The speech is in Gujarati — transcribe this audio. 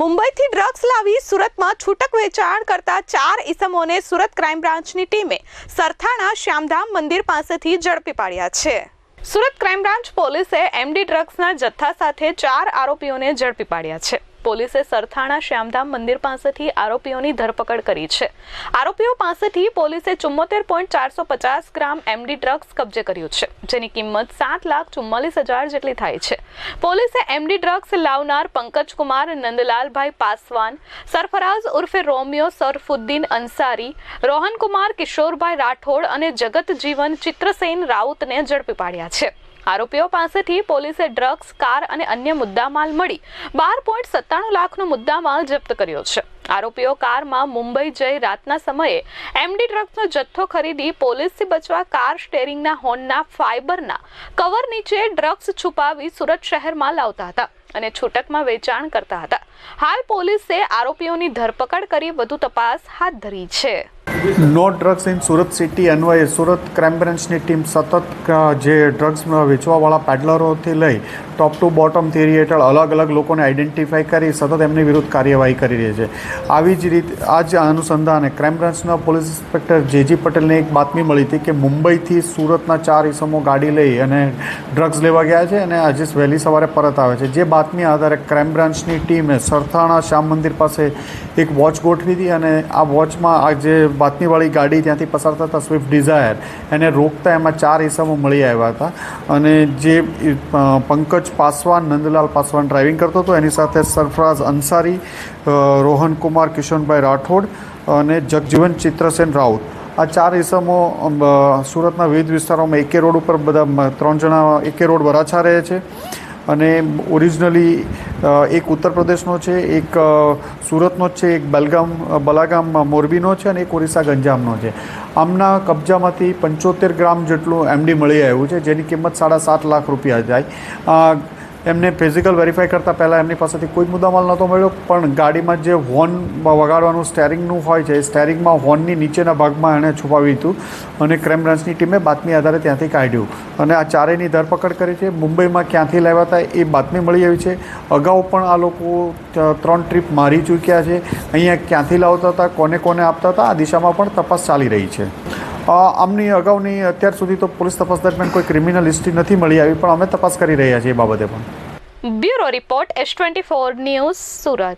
મુંબઈથી ડ્રગ્સ લાવી સુરતમાં છૂટક વેચાણ કરતા ચાર ઇસમોને સુરત ક્રાઇમ બ્રાન્ચની ટીમે સરથાણા શ્યામધામ મંદિર પાસેથી ઝડપી પાડ્યા છે. સુરત ક્રાઇમ બ્રાન્ચ પોલીસે એમડી ડ્રગ્સના જથ્થા સાથે ચાર આરોપીઓને ઝડપી પાડ્યા છે. પોલીસે સરથાણા શ્યામધામ મંદિર પાસેથી આરોપીઓની ધરપકડ કરી છે. આરોપીઓ પાસેથી પોલીસે ચુમ્મોતેર પોઈન્ટ ચારસો પચાસ ગ્રામ એમડી ડ્રગ્સ કબજે કર્યું છે, જેની કિંમત સાત લાખ ચુમ્માલીસ હજાર જેટલી થાય છે. પોલીસે એમડી ડ્રગ્સ લાવનાર પંકજ કુમાર, નંદલાલભાઈ પાસવાન, સરફરાઝ ઉર્ફે રોમિયો, સરફુદ્દીન અંસારી રોહનકુમાર કિશોરભાઈ રાઠોડ અને જગત જીવન ચિત્રસેન રાઉતને ઝડપી પાડ્યા છે. આરોપીઓ પાસેથી પોલીસે ડ્રગ્સ, કાર અને અન્ય મુદ્દામાલ મળી બાર પોઈન્ટ સત્તાણું લાખનો મુદ્દામાલ જપ્ત કર્યો છે. આરોપીઓ કારમાં મુંબઈ જઈ રાતના સમયે એમડી ડ્રગ્સનો જથ્થો ખરીદી પોલીસથી બચવા કાર સ્ટેરિંગના હોર્નના, ફાઇબરના કવર નીચે ડ્રગ્સ છુપાવી સુરત શહેરમાં લાવતા હતા અને છૂટકમાં વેચાણ કરતા હતા. હાલ પોલીસે આરોપીઓની ધરપકડ કરી વધુ તપાસ હાથ ધરી છે. No drugs in Surat city અન્વયે સુરત ક્રાઇમ બ્રાન્ચની ટીમ સતત જે ડ્રગ્સ વેચવાવાળા પેડલરોથી લઈ ટોપ ટુ બોટમ થિયરી હેઠળ અલગ અલગ લોકોને આઈડેન્ટિફાઈ કરી સતત એમની વિરુદ્ધ કાર્યવાહી કરી રહી છે. આવી જ રીતે આ જ અનુસંધાને ક્રાઇમ બ્રાન્ચના પોલીસ ઇન્સ્પેક્ટર જેજી પટેલને એક બાતમી મળી હતી કે મુંબઈથી સુરતના ચાર ઇસમો ગાડી લઈ અને ડ્રગ્સ લેવા ગયા છે અને આજે વહેલી સવારે પરત આવે છે. જે બાતમી આધારે ક્રાઇમ બ્રાન્ચની ટીમે સરથાણા શ્યામ મંદિર પાસે એક વોચ ગોઠવી હતી અને આ વોચમાં આ જે બાતમીવાળી ગાડી ત્યાંથી પસાર થતા સ્વિફ્ટ ડિઝાયર એને રોકતા એમાં ચાર ઇસમો મળી આવ્યા હતા. અને જે અ, પંકજ પાસવાન, નંદલાલ પાસવાન ડ્રાઇવિંગ કરતો હતો. એની સાથે સરફરાઝ અંસારી રોહનકુમાર રોહન કુમાર કિશનભાઈ રાઠોડ અને જગજીવન ચિત્રસેન રાઉત. આ ચાર ઇસમો સુરતના વિવિધ વિસ્તારોમાં એકે રોડ ઉપર બધા ત્રણ જણા એકે રોડ વરાછા રહે છે. અને ઓરિજિનલી એક ઉત્તર પ્રદેશનો છે, એક સુરતનો જ છે, એક બેલગામ બલાગામ મોરબીનો છે અને એક ઓરિસ્સા ગંજામનો છે. આમના કબજામાંથી પંચોતેર ગ્રામ જેટલું એમડી મળી આવ્યું છે, જેની કિંમત સાડા સાત લાખ રૂપિયા જાય એમને ફિઝિકલ વેરીફાઈ કરતાં પહેલાં એમની પાસેથી કોઈ મુદ્દામાલ નહોતો મળ્યો, પણ ગાડીમાં જે હોર્ન વગાડવાનું સ્ટેરિંગનું હોય છે, એ સ્ટેરિંગમાં હોર્નની નીચેના ભાગમાં એણે છુપાવ્યું હતું અને ક્રાઇમ બ્રાન્ચની ટીમે બાતમી આધારે ત્યાંથી કાઢ્યું. અને આ ચારેયની ધરપકડ કરી છે. મુંબઈમાં ક્યાંથી લાવ્યા હતા એ બાતમી મળી આવી છે. અગાઉ પણ આ લોકો ત્રણ ટ્રીપ મારી ચૂક્યા છે. અહીંયા ક્યાંથી લાવતા હતા, કોને કોને આપતા હતા, આ દિશામાં પણ તપાસ ચાલી રહી છે. આમની અગાઉની અત્યાર સુધી તો પોલીસ તપાસ દરમિયાન કોઈ ક્રિમિનલ હિસ્ટ્રી નથી મળી આવી, પણ અમે તપાસ કરી રહ્યા છીએ એ બાબતે પણ. Bureau report S twenty four news Surat.